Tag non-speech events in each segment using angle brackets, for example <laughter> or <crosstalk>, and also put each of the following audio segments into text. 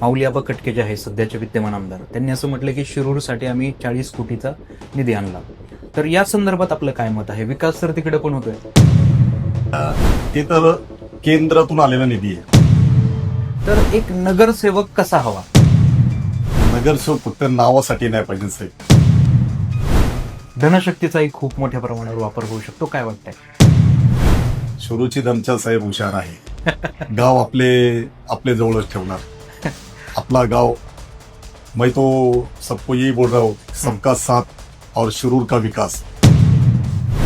माऊली आबा कटके जे आहे सध्याचे विद्यमान आमदार त्यांनी असं म्हटलं की शिरूरसाठी आम्ही चाळीस कोटीचा निधी आणला. तर या संदर्भात आपलं काय मत आहे? विकास तर तिकडे पण होतोय. ते तर केंद्रातून आलेला निधी आहे. तर एक नगरसेवक कसा हवा? नगरसेवक फक्त नावासाठी नाही पाहिजे साहेब. धनशक्तीचाही खूप मोठ्या प्रमाणावर वापर होऊ शकतो काय वाटतंय? सुरुची दमचा साहेब हुशार आहे. गाव आपले आपले जवळच ठेवणार. आपला गाव मैं तो सबको यही बोल रहा हूँ सबका साथ और शुरूर का विकास.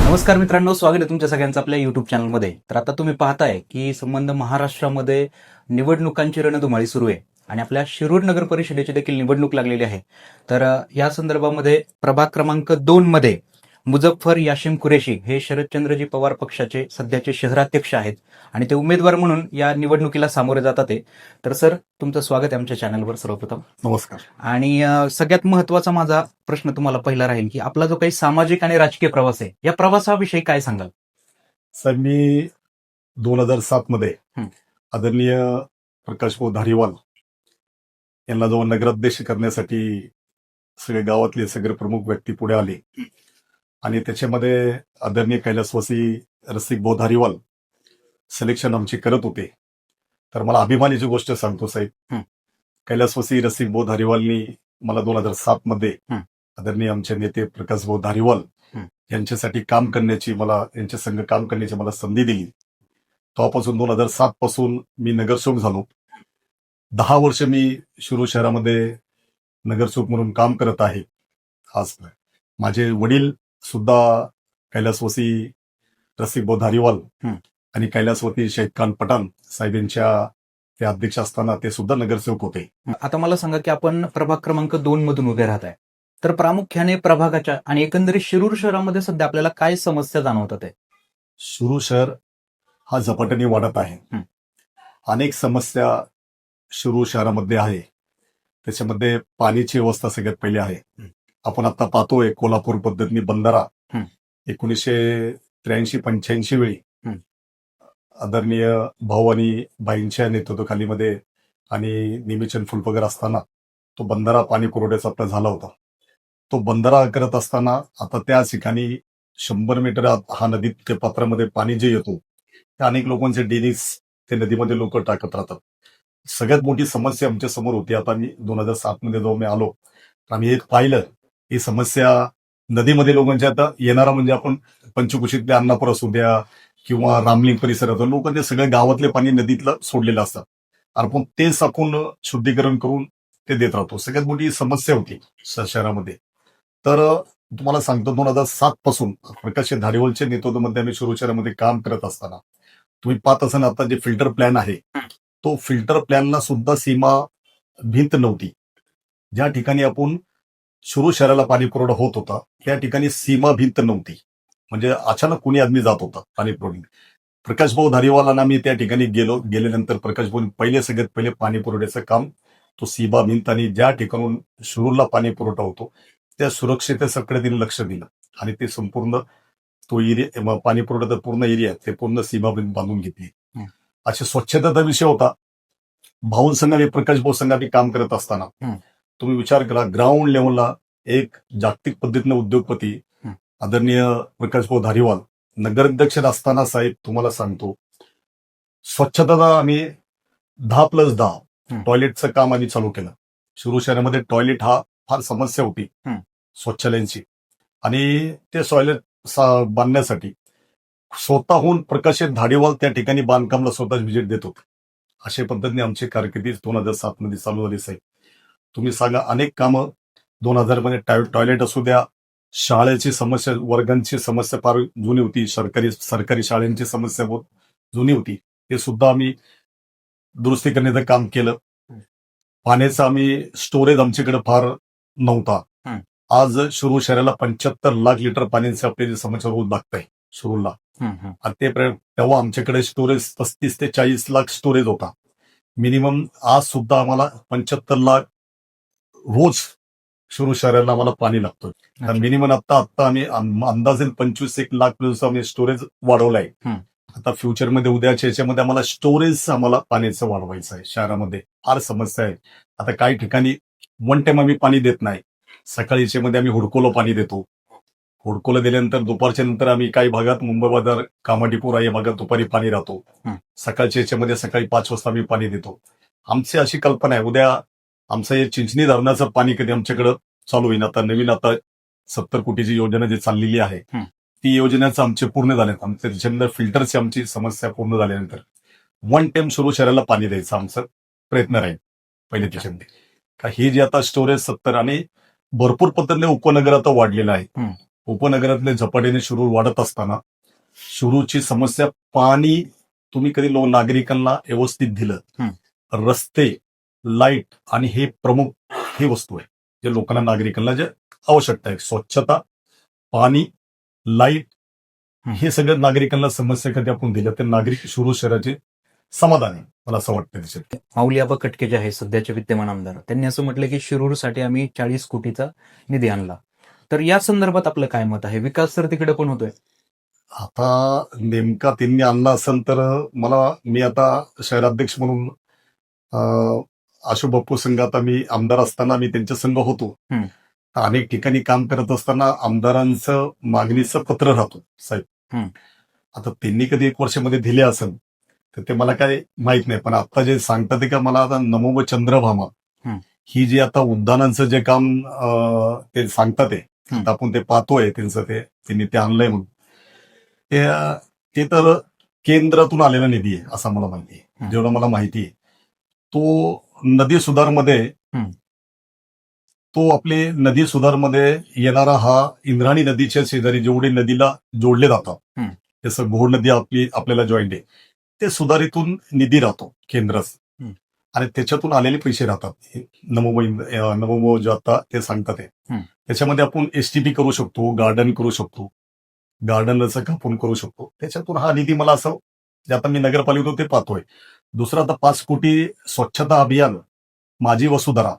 नमस्कार मित्रांनो स्वागत आहे तुमच्या सगळ्यांचं आपल्या युट्यूब चॅनलमध्ये तर आता तुम्ही पाहताय की संबंध महाराष्ट्रामध्ये निवडणुकांची रणधुमाळी सुरू आहे आणि आपल्या शिरूर नगर परिषदेची देखील निवडणूक लागलेली आहे. तर या संदर्भामध्ये प्रभाग क्रमांक दोन मध्ये मुझफ्फर याशिम कुरेशी हे शरदचंद्रजी पवार पक्षाचे सध्याचे शहराध्यक्ष आहेत आणि ते उमेदवार म्हणून या निवडणुकीला सामोरे जातात तर सर तुमचं स्वागत आहे आमच्या चॅनलवर सर्वप्रथम. नमस्कार. आणि सगळ्यात महत्त्वाचा माझा प्रश्न तुम्हाला पहिला राहील की आपला जो काही सामाजिक आणि राजकीय प्रवास आहे या प्रवासाविषयी काय सांगाल? साहेब मी दोन हजार सात मध्ये. आदरणीय प्रकाश भाऊ धारीवाल यांना जेव्हा नगराध्यक्ष करण्यासाठी सगळे गावातले सगळे प्रमुख व्यक्ती पुढे आले आणि त्याच्यामध्ये आदरणीय कैलासवासी रसिक भाऊ धारीवाल सिलेक्शन आमचे करत होते तर मला अभिमानाची गोष्ट सांगतो साहेब. कैलासवासी रसिक भाऊ धारीवालनी मला दोन हजार सात मध्ये. आदरणीय आमचे नेते प्रकाश भाऊ धारीवाल हं. यांच्यासाठी काम करण्याची मला यांच्या संघ काम करण्याची मला संधी दिली तेव्हापासून दोन हजार सात पासून मी नगरसेवक झालो दहा वर्ष मी शिरूर शहरामध्ये नगरसेवक म्हणून काम करत आहे आज माझे वडील सुद्धा कैलासवासी रसिक धारीवाल हं. आणि कैलासवती शहीद खान पठाण साहेब यांच्या ते अध्यक्ष असताना ते सुद्धा नगरसेवक होते. आता मला सांगा की आपण प्रभाग क्रमांक दोन मधून उभे राहत आहे तर प्रामुख्याने प्रभागाच्या आणि एकंदरीत शिरूर शहरामध्ये सध्या आपल्याला काय समस्या जाणवतात आहे शिरूर शहर हा झपाट्याने वाढत आहे. अनेक समस्या शिरूर शहरामध्ये आहे. त्याच्यामध्ये पाण्याची व्यवस्था सगळ्यात पहिली आहे. आपण आता पाहतोय कोल्हापूर पद्धतीने बंधारा. एकोणीसशे त्र्याऐंशी पंच्याऐंशी वेळी. आदरणीय भाऊ आणि बाईंच्या नेतृत्वाखालीमध्ये आणि निमिचंद फुलपगर असताना तो बंधारा पाणी पुरवठ्याचा आपला झाला होता. तो बंधारा करत असताना आता त्या ठिकाणी शंभर मीटर हा नदीत ते पात्रामध्ये पाणी जे येतो ते अनेक लोकांचे डेलीज ते नदीमध्ये लोक टाकत राहतात. सगळ्यात मोठी समस्या आमच्यासमोर होती. आता मी दोन हजार सात मध्ये जेव्हा मी आलो आम्ही एक पाहिलं. ही समस्या नदीमध्ये लोकांच्या आता येणारा म्हणजे आपण पंचकुशीतल्या अन्नापूर असू द्या किंवा रामलिंग परिसरात लोक ते सगळे गावातले पाणी नदीतलं सोडलेलं असतात. आपण ते साकून शुद्धीकरण करून ते देत राहतो. सगळ्यात मोठी समस्या होती शहरामध्ये. तर तुम्हाला सांगतो दोन हजार सात पासून प्रकाश धाडेवलच्या नेतृत्वामध्ये आम्ही शिरूर शहरामध्ये काम करत असताना तुम्ही पाहत असाल आता जे फिल्टर प्लॅन आहे तो फिल्टर प्लॅनला सुद्धा सीमा भिंत नव्हती. ज्या ठिकाणी आपण शिरूर शहराला पाणी पुरवठा होत होता. त्या ठिकाणी सीमा भिंत नव्हती. म्हणजे अचानक कुणी आदमी जात होता पाणी पुरवठा प्रकाश भाऊ धारीवालांना मी त्या ठिकाणी गेलो. गेल्यानंतर प्रकाश भाऊ पहिले सगळ्यात पहिले पाणी पुरवठ्याचं काम तो सीमा भिंत आणि ज्या ठिकाणून शिरूरला पाणी पुरवठा होतो त्या सुरक्षितेकडे तिने लक्ष दिलं. आणि ते संपूर्ण तो एरिया पाणी पुरवठ्याचा पूर्ण एरिया ते पूर्ण सीमा बांधून घेतली. अशी स्वच्छतेचा विषय होता. भाऊन संघाने प्रकाश भाऊ संघाने काम करत असताना. तुम्ही विचार करा ग्राउंड लेवलला एक जागतिक पद्धतीने उद्योगपती. आदरणीय प्रकाश भाऊ धारीवाल नगराध्यक्ष असताना साहेब तुम्हाला सांगतो स्वच्छता आम्ही दहा प्लस दहा. टॉयलेटचं काम आम्ही चालू केलं शिरूर शहरामध्ये टॉयलेट हा फार समस्या होती. शौचालयांची आणि ते टॉयलेट बांधण्यासाठी स्वतःहून प्रकाशित धाडेवाल त्या ठिकाणी बांधकामला स्वतः व्हिजिट देत होते अशा पद्धतीने आमची कारकिर्दी दोन हजार सात मध्ये चालू झाली साहेब तुम्ही सांगा अनेक कामं दोन हजारमध्ये टाय- टॉयलेट असू द्या शाळेची समस्या वर्गांची समस्या फार जुनी होती सरकारी सरकारी शाळांची समस्या बहुत जुनी होती. ते सुद्धा आम्ही दुरुस्ती करण्याचं काम केलं. पाण्याचं आम्ही स्टोरेज आमच्याकडे फार नव्हता. हं. आज शिरूर शहराला पंच्याहत्तर लाख लिटर पाण्याची आपली समस्या रोज लागत शिरूरला. हं, हं. आणि ते तेव्हा आमच्याकडे स्टोरेज पस्तीस ते चाळीस लाख स्टोरेज होता. मिनिमम आज सुद्धा आम्हाला पंच्याहत्तर लाख रोज शिरूर शहराला आम्हाला पाणी लागतं. मिनिमम आता आता आम्ही अंदाजे पंचवीस एक लाख प्लस आम्ही स्टोरेज वाढवलाय. आता फ्युचरमध्ये उद्याच्या याच्यामध्ये आम्हाला स्टोरेज आम्हाला पाण्याचं वाढवायचं आहे शहरामध्ये. फार समस्या आहे. आता काही ठिकाणी वन टाइम आम्ही पाणी देत नाही. सकाळी याच्यामध्ये आम्ही हुडकोलं पाणी देतो. हुडकोलं दिल्यानंतर दुपारच्या नंतर आम्ही काही भागात मुंबई बाजार कामाटीपुरा या भागात दुपारी पाणी राहतो. सकाळच्या याच्यामध्ये सकाळी पाच वाजता आम्ही पाणी देतो. आमची अशी कल्पना आहे. उद्या आमचं हे चिंचणी धरणाचं पाणी कधी आमच्याकडं चालू होईल आता नवीन आता सत्तर कोटीची योजना जी चाललेली आहे. ती योजनेचं आमचे पूर्ण झाले आमचे त्याच्यानंतर फिल्टरची आमची समस्या पूर्ण झाल्यानंतर वन टाइम सुरू शहराला पाणी द्यायचा आमचा प्रयत्न राहील पहिले त्याच्यामध्ये. का हे जे आता स्टोरेज सत्तर आणि भरपूर पद्धतीने उपनगर आता वाढलेलं आहे. उपनगरातले झपाट्याने शिरूर वाढत असताना शिरूरची समस्या पाणी तुम्ही कधी लो नागरिकांना व्यवस्थित दिलं रस्ते लाइट आणि हे प्रमुख ही वस्तू आहे जे लोकांना नागरिकांना जे आवश्यकता आहे. स्वच्छता पाणी लाइट हं. सगळं नागरिकांना समस्या कधी आपण दिल्या तर नागरिक शिरूर शहराचे समाधान आहे मला असं वाटतं त्याच्यात. माऊली आबा कटके जे आहे सध्याचे विद्यमान आमदार त्यांनी असं म्हटलं की शिरूरसाठी आम्ही चाळीस कोटीचा निधी आणला. तर या संदर्भात आपलं काय मत आहे? विकास तर तिकडे पण होतोय. आता नेमका त्यांनी आणला असेल तर मला मी आता शहराध्यक्ष म्हणून अशोक बाप्पू संघ आता मी आमदार असताना मी त्यांच्या संघ होतो. अनेक ठिकाणी काम करत असताना आमदारांचं मागणीचं पत्र राहतो साहेब. आता त्यांनी कधी एक वर्षामध्ये दिले असेल तर ते मला काय माहीत नाही पण आता जे सांगतात का मला आता नमो व चंद्रभामा हं. ही जी आता उद्यानांचं जे काम ते सांगतात आपण ते पाहतोय त्यांचं ते त्यांनी ते आणलंय म्हणून ते तर केंद्रातून आलेला निधी आहे असं मला माहिती आहे. जेवढं मला माहिती आहे तो नदी सुधारमध्ये. तो आपले नदी सुधारमध्ये येणारा हा इंद्राणी नदीच्या शेजारी जेवढे नदीला जोडले जातात. जसं घोड नदी आपली आपल्याला जॉईंट आहे ते सुधारितून निधी राहतो केंद्रास हं. आणि त्याच्यातून आलेले पैसे राहतात नमो नमो जो आता ते सांगतात हं. त्याच्यामध्ये आपण एसटीपी करू शकतो गार्डन करू शकतो गार्डनचं कापून करू शकतो त्याच्यातून हा निधी मला असं जे आता मी नगरपालिकेत ते पाहतोय दुसरं आता पाच कोटी स्वच्छता अभियान माझी वसुधरा.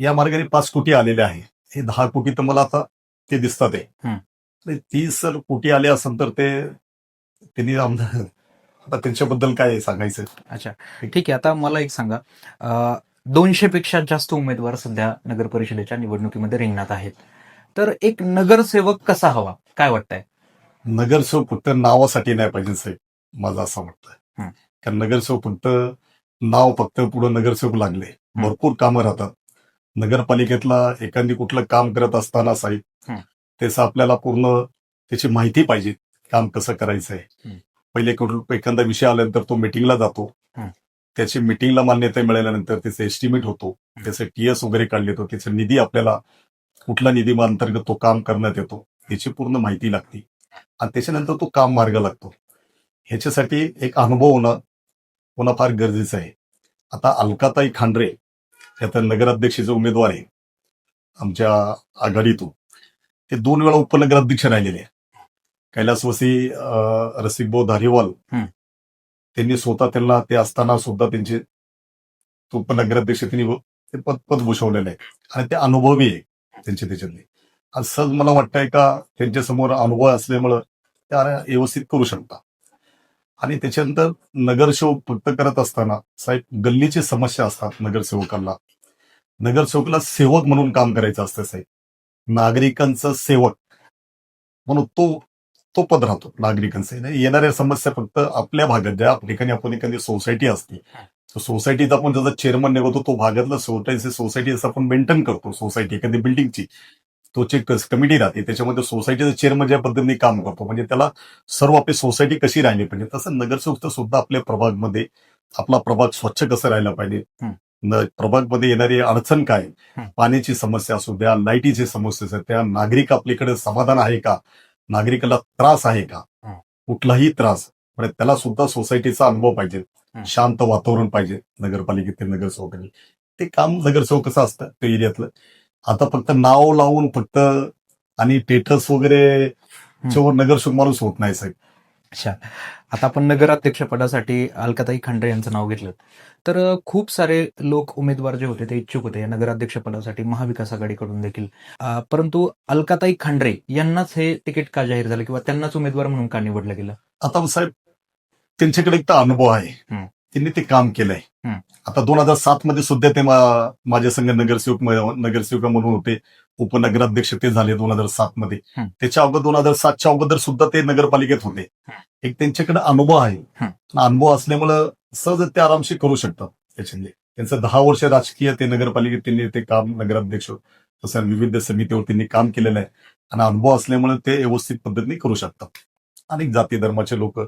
या मार्गाने पाच कोटी आलेले आहे. हे दहा कोटी तर मला आता ते दिसतात आहे तीस जर कोटी आले असेल तर ते त्यांनी आता त्यांच्याबद्दल काय सांगायचं? अच्छा. ठीक आहे आता मला एक सांगा. दोनशे पेक्षा जास्त उमेदवार सध्या नगर परिषदेच्या निवडणुकीमध्ये रिंगणात आहेत. तर एक नगरसेवक कसा हवा? काय वाटतंय? नगरसेवक फक्त नावासाठी नाही पाहिजे साहेब माझं असं वाटतं. कारण नगरसेवक फक्त नाव फक्त पुढे नगरसेवक लागले. भरपूर कामं राहतात. नगरपालिकेतला एखादी कुठलं काम करत असताना साहेब. त्याचं आपल्याला पूर्ण त्याची माहिती पाहिजे काम कसं करायचं आहे. पहिले कुठं एखादा विषय आल्यानंतर तो मिटिंगला जातो. त्याची मिटिंगला मान्यता मिळाल्यानंतर त्याचं एस्टिमेट होतो. त्याचं टीएस वगैरे काढले येतो त्याचा निधी आपल्याला कुठला निधी अंतर्गत तो काम करण्यात येतो त्याची पूर्ण माहिती लागते. आणि त्याच्यानंतर तो काम मार्ग लागतो. ह्याच्यासाठी एक अनुभव होणं होणं फार गरजेचं आहे. आता अलकाताई खांडरे हे आता नगराध्यक्षाचे उमेदवार आहे आमच्या आघाडीतून. ते दोन वेळा उपनगराध्यक्ष राहिलेले आहे. कैलासवासी रसिकभाऊ धारीवाल. त्यांनी स्वतः त्यांना ते असताना सुद्धा त्यांचे तो उपनगराध्यक्ष त्यांनी ते पद पद भूषवलेलं आहे. आणि ते अनुभवी आहे त्यांचे त्याच्यातले. असं मला वाटतंय का त्यांच्यासमोर अनुभव असल्यामुळं त्या व्यवस्थित करू शकता. आणि त्याच्यानंतर नगरसेवक फक्त करत असताना साहेब गल्लीची समस्या असतात नगरसेवकांना. नगरसेवकाला सेवक म्हणून काम करायचं असतं साहेब. नागरिकांचं सेवक म्हणून तो तो पद राहतो नागरिकांचे. नाही, येणाऱ्या समस्या फक्त आपल्या भागात ज्या ठिकाणी आपण एखादी सोसायटी असते सोसायटीत आपण ज्याचा चेअरमन निघतो तो भागातला सोसायटी सोसायटी असं आपण मेंटेन करतो सोसायटी एखादी बिल्डिंगची तो चेक कमिटी राहते त्याच्यामध्ये सोसायटीचं चेअरमन ज्या पद्धतीने काम करतो म्हणजे त्याला सर्व आपली सोसायटी कशी राहिली पाहिजे तसं नगरसेवक सुद्धा आपल्या प्रभागमध्ये आपला प्रभाग स्वच्छ कसं राहायला पाहिजे. न- प्रभागमध्ये येणारी अडचण काय. पाण्याची समस्या असू द्या लाईटीची समस्या असू द्या नागरिक आपल्याकडे समाधान आहे का नागरिकाला त्रास आहे का. कुठलाही त्रास म्हणजे त्याला सुद्धा सोसायटीचा अनुभव पाहिजे. शांत शांत वातावरण पाहिजे नगरपालिकेतील नगरसेवकांनी ते काम नगरसेवक कसं असतं त्या एरियातलं आता फक्त नाव लावून फक्त आणि टेटस वगैरे नगरसेवक माणूस होत नाही साहेब. अच्छा. आता आपण नगराध्यक्षपदासाठी अलकाताई खांडे यांचं नाव घेतलं. तर खूप सारे लोक उमेदवार जे होते ते इच्छुक होते या नगराध्यक्षपदासाठी महाविकास आघाडीकडून देखील. परंतु अलकाताई खांडरे यांनाच हे तिकीट का जाहीर झालं किंवा त्यांनाच उमेदवार म्हणून का निवडलं गेलं? आता साहेब त्यांच्याकडे एक तर अनुभव आहे. त्यांनी ते काम केलंय. आता दोन हजार सात मध्ये सुद्धा ते माझ्या संघ नगरसेवक नगरसेविका म्हणून होते. उपनगराध्यक्ष ते झाले दोन हजार सात मध्ये. त्याच्या अगोदर दोन हजार सातच्या अगोदर सुद्धा ते नगरपालिकेत होते. एक त्यांच्याकडे अनुभव आहे. अनुभव असल्यामुळं सहज ते आरामशी करू शकतात त्याच्यामध्ये. त्यांचं दहा वर्ष राजकीय ते नगरपालिकेत त्यांनी ते काम नगराध्यक्ष तसं विविध समितीवर त्यांनी काम केलेलं आहे. आणि अनुभव असल्यामुळे ते व्यवस्थित पद्धतीने करू शकतात. अनेक जाती धर्माचे लोक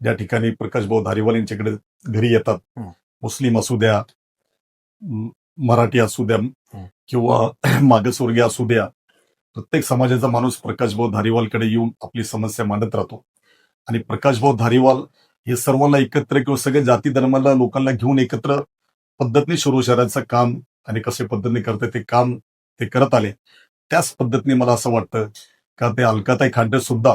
ज्या ठिकाणी प्रकाश भाऊ धारीवाल यांच्याकडे घरी येतात. मुस्लिम असू द्या मराठी असू द्या किंवा <clears throat> मागासवर्गीय असू द्या प्रत्येक समाजाचा माणूस प्रकाश भाऊ धारीवालकडे येऊन आपली समस्या मांडत राहतो आणि प्रकाश भाऊ धारीवाल हे सर्वांना एकत्र किंवा सगळ्या जाती धर्माला लोकांना घेऊन एकत्र पद्धतीने सुरू शहराचं काम आणि कसे पद्धतीने करते ते काम ते करत आले त्याच पद्धतीने मला असं वाटतं का ते अलकाताई खांडे सुद्धा.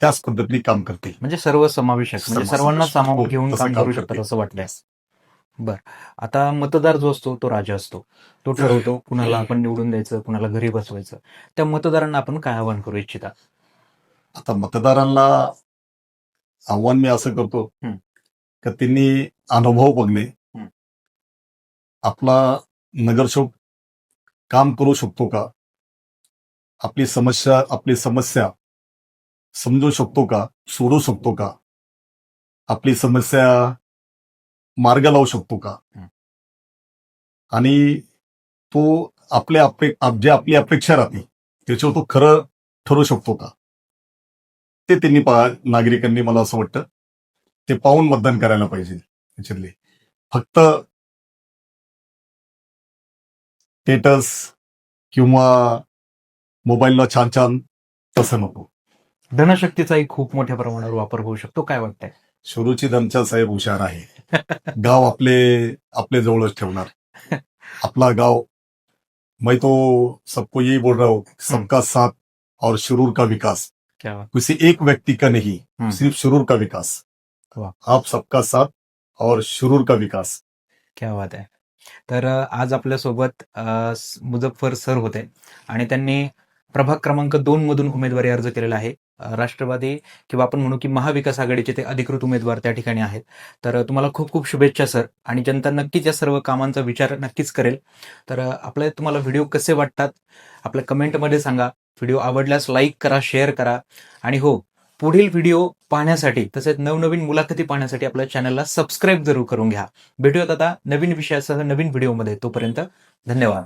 त्याच पद्धतीने काम करतील म्हणजे सर्व समावेशक म्हणजे सर्व सर्वांना. सामावून हो, घेऊन काम करू. शकतात असं वाटलंय बर आता मतदार जो असतो तो राजा असतो तो ठरवतो कुणाला आपण निवडून द्यायचं कुणाला घरी बसवायचं त्या मतदारांना आपण काय आवाहन करू इच्छिता आता मतदारांना आव्हान मी असं करतो. का त्यांनी अनुभव बघणे. आपला नगरसेवक काम करू शकतो का आपली समस्या आपली समस्या समजू शकतो का? सोडू शकतो का? आपली समस्या मार्ग लावू शकतो का. आणि तो आपल्या जे आपली अपेक्षा राहते त्याच्यावर तो खरं ठरू शकतो का? ते त्यांनी पा- नागरिकांनी मला असं वाटतं. ते पाहून मतदान करायला पाहिजे त्याच्यातले फक्त स्टेटस किंवा मोबाईलला छान छान तसं नको. धनशक्तीचाही खूप मोठ्या प्रमाणावर वापर होऊ शकतो. काय वाटतंय? सुरुची दमचा साहेब हुशार आहे. गाव आपले आपले जवळच ठेवणार. आपला गाव मैं तो सबको यही बोल रहा हूँ सबका साथ और शुरूर का विकास. क्या बात. किसी एक व्यक्ति का नहीं. सिर्फ शुरूर का विकास. आप सबका साथ और शुरूर का विकास. क्या बात आहे तर आज आपल्यासोबत मुझफ्फर सर होते. आणि त्यांनी प्रभाग क्रमांक दोन मधून उमेदवारी अर्ज केलेला आहे. राष्ट्रवादी किंवा आपण म्हणू की महाविकास आघाडीचे ते अधिकृत उमेदवार त्या ठिकाणी आहेत. तर तुम्हाला खूप खूप शुभेच्छा सर. आणि जनता नक्कीच या सर्व कामांचा विचार नक्कीच करेल. तर आपले तुम्हाला व्हिडिओ कसे वाटतात? आपल्या कमेंटमध्ये सांगा. व्हिडिओ आवडल्यास लाईक करा शेअर करा. आणि हो पुढील व्हिडिओ पाहण्यासाठी तसेच नवनवीन मुलाखती पाहण्यासाठी आपल्या चॅनलला सबस्क्राईब जरूर करून घ्या. भेटूयात आता नवीन विषयासह नवीन व्हिडिओमध्ये. तोपर्यंत धन्यवाद.